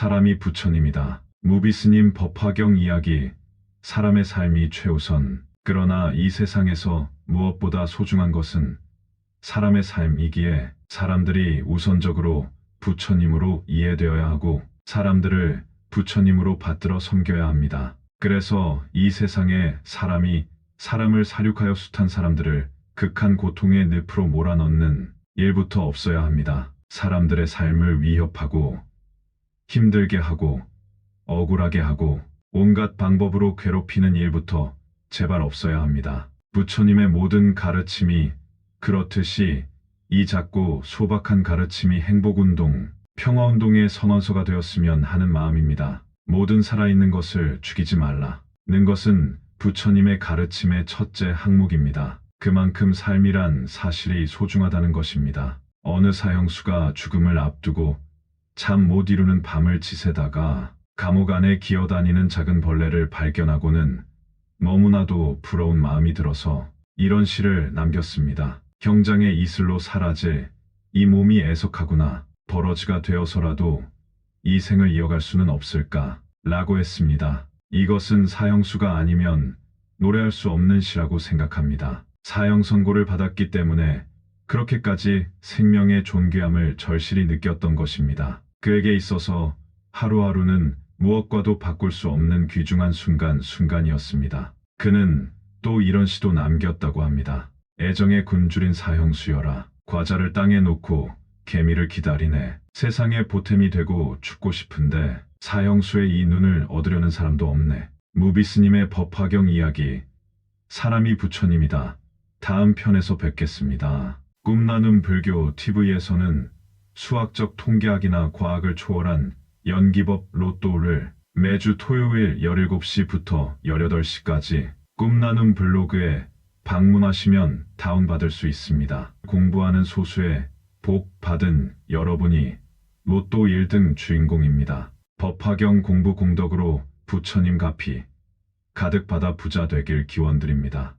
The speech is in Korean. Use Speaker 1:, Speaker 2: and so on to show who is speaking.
Speaker 1: 사람이 부처님이다. 무비스님 법화경 이야기. 사람의 삶이 최우선. 그러나 이 세상에서 무엇보다 소중한 것은 사람의 삶이기에 사람들이 우선적으로 부처님으로 이해되어야 하고 사람들을 부처님으로 받들어 섬겨야 합니다. 그래서 이 세상에 사람이 사람을 사륙하여 숱한 사람들을 극한 고통의 늪으로 몰아넣는 일부터 없어야 합니다. 사람들의 삶을 위협하고 힘들게 하고 억울하게 하고 온갖 방법으로 괴롭히는 일부터 제발 없어야 합니다. 부처님의 모든 가르침이 그렇듯이 이 작고 소박한 가르침이 행복운동, 평화운동의 선언서가 되었으면 하는 마음입니다. 모든 살아있는 것을 죽이지 말라. 는 것은 부처님의 가르침의 첫째 항목입니다. 그만큼 삶이란 사실이 소중하다는 것입니다. 어느 사형수가 죽음을 앞두고 잠 못 이루는 밤을 지새다가 감옥 안에 기어다니는 작은 벌레를 발견하고는 너무나도 부러운 마음이 들어서 이런 시를 남겼습니다. 경장의 이슬로 사라질 이 몸이 애석하구나. 버러지가 되어서라도 이 생을 이어갈 수는 없을까? 라고 했습니다. 이것은 사형수가 아니면 노래할 수 없는 시라고 생각합니다. 사형 선고를 받았기 때문에 그렇게까지 생명의 존귀함을 절실히 느꼈던 것입니다. 그에게 있어서 하루하루는 무엇과도 바꿀 수 없는 귀중한 순간 순간이었습니다. 그는 또 이런 시도 남겼다고 합니다. 애정의 굶주린 사형수여라. 과자를 땅에 놓고 개미를 기다리네. 세상에 보탬이 되고 죽고 싶은데 사형수의 이 눈을 얻으려는 사람도 없네. 무비스님의 법화경 이야기. 사람이 부처님이다. 다음 편에서 뵙겠습니다. 꿈나는 불교 TV에서는 수학적 통계학이나 과학을 초월한 연기법 로또를 매주 토요일 17시부터 18시까지 꿈나눔 블로그에 방문하시면 다운받을 수 있습니다. 공부하는 소수의 복 받은 여러분이 로또 1등 주인공입니다. 법화경 공부 공덕으로 부처님 가피 가득 받아 부자 되길 기원드립니다.